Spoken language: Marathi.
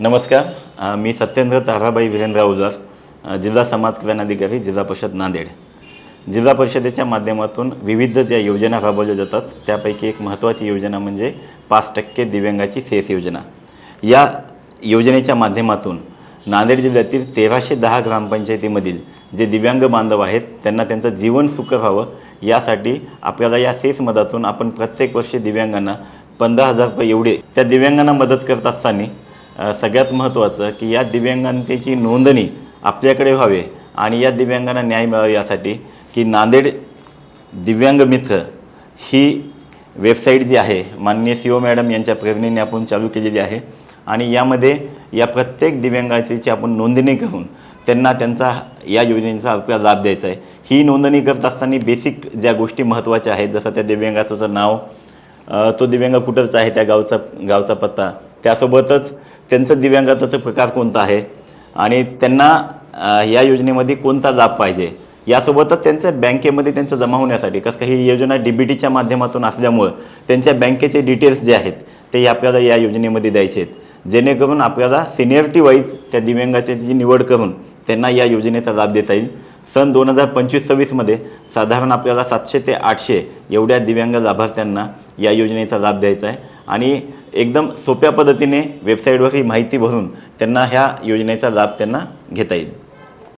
नमस्कार. मी सत्येंद्र ताराबाई वीरेंद्र उजार जिल्हा समाज कल्याण अधिकारी जिल्हा परिषद नांदेड. जिल्हा परिषदेच्या माध्यमातून विविध ज्या योजना राबवल्या जातात त्यापैकी एक महत्त्वाची योजना म्हणजे पाच टक्के दिव्यांगाची सेस योजना. या योजनेच्या माध्यमातून नांदेड जिल्ह्यातील तेराशे दहा ग्रामपंचायतीमधील जे दिव्यांग बांधव आहेत त्यांना त्यांचं जीवन सुख व्हावं यासाठी आपल्याला या सेस मधातून आपण प्रत्येक वर्षी दिव्यांगांना पंधरा हजार रुपये एवढे त्या दिव्यांगांना मदत करत असताना सगळ्यात महत्त्वाचं की या दिव्यांगांची नोंदणी आपल्याकडे व्हावे आणि या दिव्यांगांना न्याय मिळावा यासाठी की नांदेड दिव्यांग मित्र ही वेबसाईट जी आहे माननीय सी ओ मॅडम यांच्या प्रेरणेने आपण चालू केलेली आहे. आणि यामध्ये या प्रत्येक दिव्यांगाची आपण नोंदणी करून त्यांना त्यांचा या योजनेचा आपल्याला लाभ द्यायचा आहे. ही नोंदणी करत असताना बेसिक ज्या गोष्टी महत्त्वाच्या आहेत जसं त्या दिव्यांगाचं नाव तो दिव्यांग कुठंच आहे त्या गावचा गावचा पत्ता त्यासोबतच त्यांचं दिव्यांगाचा प्रकार कोणता आहे? आणि त्यांना या योजनेमध्ये कोणता लाभ पाहिजे? यासोबतच त्यांच्या बँकेमध्ये त्यांचं जमा होण्यासाठी कसं काही ही योजना डी बी टीच्या माध्यमातून असल्यामुळं त्यांच्या बँकेचे डिटेल्स जे आहेत ते आपल्याला या योजनेमध्ये द्यायचे आहेत. जेणेकरून आपल्याला सिनियरिटी वाईज त्या दिव्यांगाची जी निवड करून त्यांना या योजनेचा लाभ देता येईल. सन दोन हजार पंचवीस सव्वीसमध्ये साधारण आपल्याला सातशे ते आठशे एवढ्या दिव्यांग लाभार्थ्यांना या योजनेचा लाभ द्यायचा आहे. आणि एकदम सोप्या पद्धतीने वेबसाईटवर ही माहिती भरून त्यांना ह्या योजनेचा लाभ त्यांना घेता येईल.